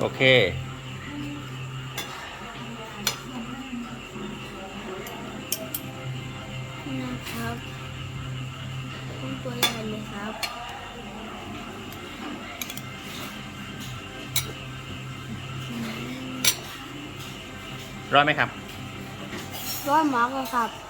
โอเค นะครับกุ้งตัวใหญ่เลยครับร้อยไหมครับ ร้อนมากเลยครับ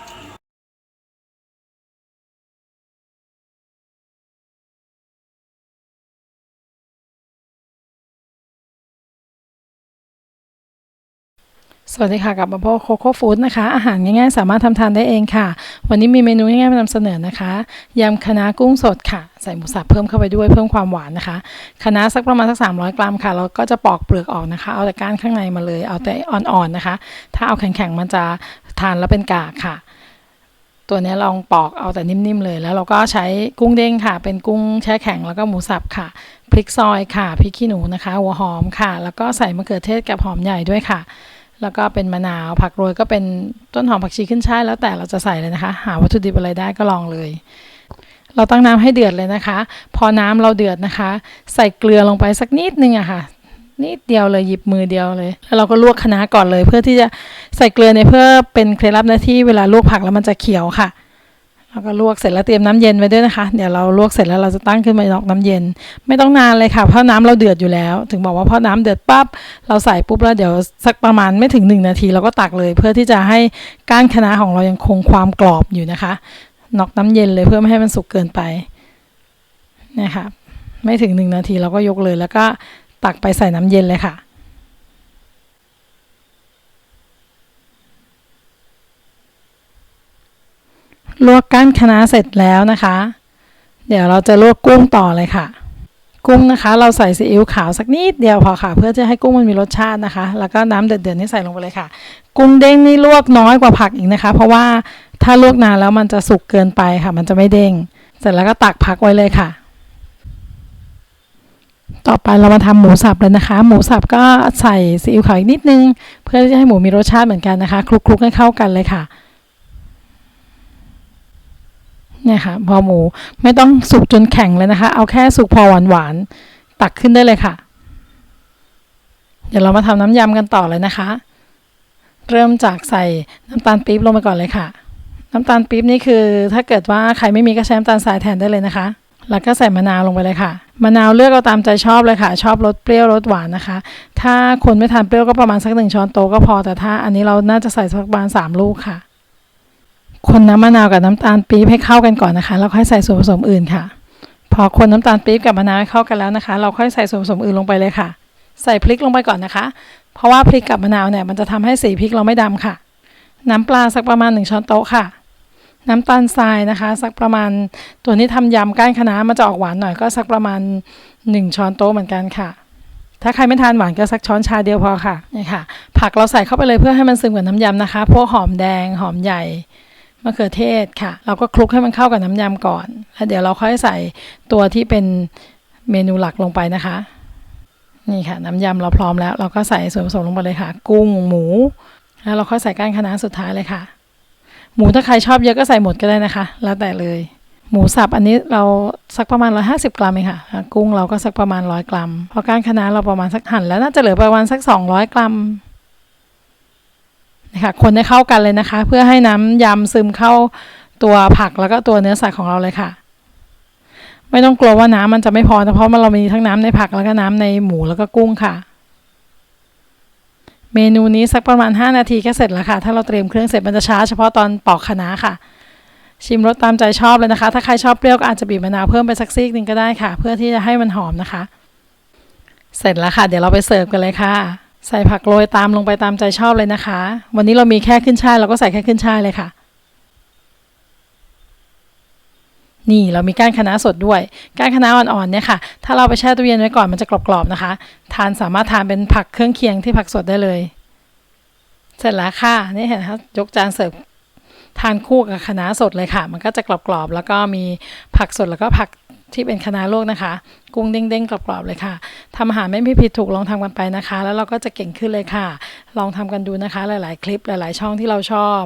สวัสดีค่ะกลับมาพบโคโค่ฟู้ดนะคะ อาหารง่ายๆ สามารถทำทานได้เองค่ะ วันนี้มีเมนูง่ายๆมานำเสนอนะคะยำคะน้ากุ้งสดค่ะ ใส่หมูสับเพิ่มเข้าไปด้วยเพิ่มความหวานนะคะคะน้าสักประมาณสัก 300 กรัมค่ะ เราก็จะปอกเปลือกออกนะคะ เอาแต่ก้านข้างในมาเลยเอาแต่อ่อนๆนะคะ ถ้าเอาแข็งๆมันจะทานแล้วเป็นกากค่ะ ตัวนี้ลองปอกเอาแต่นิ่มๆเลย แล้วเราก็ใช้กุ้งเด้งค่ะ เป็นกุ้งแช่แข็งแล้วก็หมูสับค่ะพริกซอยค่ะพริกขี้หนูนะคะ หัวหอมค่ะ แล้วก็ใส่มะเขือเทศกับหอมใหญ่ด้วยค่ะ แล้วก็เป็นมะนาวผักโรยก็เป็นต้นหอมผักชีขึ้นช่ายแล้วแต่เราจะใส่เลยนะคะ หาวัตถุดิบอะไรได้ก็ลองเลย เราตั้งน้ำให้เดือดเลยนะคะ พอน้ำเราเดือดนะคะ ใส่เกลือลงไปสักนิดนึงอะค่ะนิดเดียวเลยหยิบมือเดียวเลย แล้วเราก็ลวกคะน้าก่อนเลย เพื่อที่จะใส่เกลือในยเพื่อเป็นเคล็ดลับหน้าที่เวลาลวกผักแล้วมันจะเขียวค่ะ แล้วก็ลวกเสร็จแล้วเตรียมน้ำเย็นไว้ด้วยนะคะ เดี๋ยวเราลวกเสร็จแล้วเราจะตั้งขึ้นมานอกน้ำเย็น ไม่ต้องนานเลยค่ะ เพราะน้ำเราเดือดอยู่แล้ว ถึงบอกว่าพอน้ำเดือดปั๊บเราใส่ปุ๊บแล้วเดี๋ยวสักประมาณไม่ถึงหนึ่งนาทีเราก็ตักเลย เพื่อที่จะให้ก้านคะน้าของเรายังคงความกรอบอยู่นะคะนอกน้ำเย็นเลยเพื่อไม่ให้มันสุกเกินไปนะคะไม่ถึงหนึ่งนาทีเราก็ยกเลยแล้วก็ตักไปใส่น้ำเย็นเลยค่ะ ลวกก้านคะน้าเสร็จแล้วนะคะ เดี๋ยวเราจะลวกกุ้งต่อเลยค่ะ กุ้งนะคะ เราใส่ซีอิ๊วขาวสักนิดเดียวพอค่ะ เพื่อจะให้กุ้งมันมีรสชาตินะคะ แล้วก็น้ำเดือดๆนี่ใส่ลงไปเลยค่ะ กุ้งเด้งนี่ลวกน้อยกว่าผักอีกนะคะ เพราะว่าถ้าลวกนานแล้วมันจะสุกเกินไปค่ะ มันจะไม่เด้ง เสร็จแล้วก็ตักพักไว้เลยค่ะต่อไปเรามาทำหมูสับเลยนะคะ หมูสับก็ใส่ซีอิ๊วขาวอีกนิดนึง เพื่อที่จะให้หมูมีรสชาติเหมือนกันนะคะคลุกๆให้เข้ากันเลยค่ะ เนี่ยค่ะพอหมูไม่ต้องสุกจนแข็งเลยนะคะ เอาแค่สุกพอหวานหวานๆตักขึ้นได้เลยค่ะ เดี๋ยวเรามาทำน้ำยำกันต่อเลยนะคะ เริ่มจากใส่น้ำตาลปี๊บลงไปก่อนเลยค่ะ น้ำตาลปี๊บนี่คือ ถ้าเกิดว่าใครไม่มีก็ใช้น้ำตาลทรายแทนได้เลยนะคะ แล้วก็ใส่มะนาวลงไปเลยค่ะ มะนาวเลือกเอาตามใจชอบเลยค่ะ ชอบรสเปรี้ยวรสหวานนะคะ ถ้าคนไม่ทานเปรี้ยวก็ประมาณสักหนึ่งช้อนโต๊ะก็พอ แต่ถ้าอันนี้เราน่าจะใส่สักประมาณสามลูกค่ะ คนน้ำมะนาวกับน้ำตาลปี๊บให้เข้ากันก่อนนะคะ แล้วค่อยใส่ส่วนผสมอื่นค่ะ พอคนน้ำตาลปี๊บกับมะนาวให้เข้ากันแล้วนะคะ เราค่อยใส่ส่วนผสมอื่นลงไปเลยค่ะ ใส่พริกลงไปก่อนนะคะ เพราะว่าพริกกับมะนาวเนี่ยมันจะทำให้สีพริกเราไม่ดำค่ะ น้ำปลาสักประมาณหนึ่งช้อนโต๊ะค่ะ น้ำตาลทรายนะคะ สักประมาณตัวนี้ทำยำก้านคะน้ามันจะออกหวานหน่อยก็สักประมาณหนึ่งช้อนโต๊ะเหมือนกันค่ะถ้าใครไม่ทานหวานก็สักช้อนชาเดียวพอค่ะนี่ค่ะ ผักเราใส่เข้าไปเลยเพื่อให้มันซึมกับน้ำยำนะคะ พวกหอมแดง หอมใหญ่ มะเขือเทศค่ะ เราก็คลุกให้มันเข้ากับน้ำยำก่อน แล้วเดี๋ยวเราค่อยใส่ตัวที่เป็นเมนูหลักลงไปนะคะ นี่ค่ะ น้ำยำเราพร้อมแล้ว เราก็ใส่ส่วนผสมลงไปเลยค่ะ กุ้งหมู แล้วเราค่อยใส่ก้านคะน้าสุดท้ายเลยค่ะ หมูถ้าใครชอบเยอะก็ใส่หมดก็ได้นะคะ แล้วแต่เลย หมูสับอันนี้เราสักประมาณ 150 กรัมเองค่ะ กุ้งเราก็สักประมาณ 100 กรัมพราะก้านคะน้าเราประมาณสักหั่นแล้วน่าจะเหลือประมาณสัก 200 กรัม นะคะคนให้เข้ากันเลยนะคะ เพื่อให้น้ำยำซึมเข้าตัวผักแล้วก็ตัวเนื้อสัตว์ของเราเลยค่ะ ไม่ต้องกลัวว่าน้ำมันจะไม่พอนะเพราะมันเรามีทั้งน้ำในผักแล้วก็น้ำในหมูแล้วก็กุ้งค่ะ เมนูนี้สักประมาณ 5 นาทีก็เสร็จแล้วค่ะ ถ้าเราเตรียมเครื่องเสร็จมันจะช้าเฉพาะตอนปอกคะน้าค่ะ ชิมรสตามใจชอบเลยนะคะ ถ้าใครชอบเปรี้ยวก็อาจจะบีบมะนาวเพิ่มไปสักซีกหนึงก็ได้ค่ะ เพื่อที่จะให้มันหอมนะคะ เสร็จแล้วค่ะ เดี๋ยวเราไปเสิร์ฟกันเลยค่ะ ใส่ผักโรยตามลงไปตามใจชอบเลยนะคะ วันนี้เรามีแค่ขึ้นช่ายเราก็ใส่แค่ขึ้นช่ายเลยค่ะ นี่เรามีก้านคะน้าสดด้วย ก้านคะน้าอ่อนๆเนี่ยค่ะ ถ้าเราไปแช่ตู้เย็นไว้ก่อนมันจะกรอบๆนะคะ ทานสามารถทานเป็นผักเครื่องเคียงที่ผักสดได้เลย เสร็จแล้วค่ะ นี่เห็นไหมคะยกจานเสิร์ฟทานคู่กับคะน้าสดเลยค่ะ มันก็จะกรอบๆแล้วก็มีผักสดแล้วก็ผัก ที่เป็นคณะโลกนะคะ กุ้งเด้งๆกรอบๆเลยค่ะทำอาหารไม่มีผิดถูกลองทำกันไปนะคะ แล้วเราก็จะเก่งขึ้นเลยค่ะ ลองทำกันดูนะคะ หลายๆ คลิปหลาย ๆ ช่องที่เราชอบ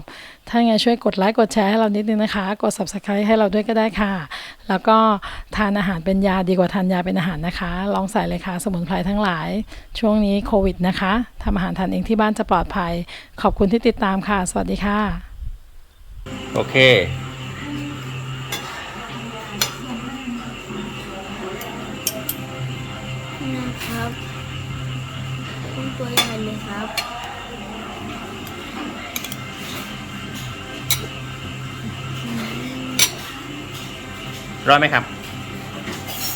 ถ้าไงช่วยกดไลค์กดแชร์ให้เรานิดนึงนะคะ กด subscribe ให้เราด้วยก็ได้ค่ะ แล้วก็ทานอาหารเป็นยาดีกว่าทานยาเป็นอาหารนะคะ ลองใส่เลยค่ะ สมุนไพรทั้งหลาย ช่วงนี้โควิดนะคะทำอาหารทานเองที่บ้านจะปลอดภัย ขอบคุณที่ติดตามค่ะ สวัสดีค่ะ โอเค ครับกุ้งตัวใหญ่เลยครับร้อนไหมครับ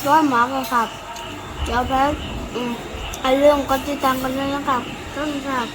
ร้อนมากเลยครับ เดี๋ยวแป๊บอืมอย่าลืมกดติดตามกันด้วยนะครับต้นครับ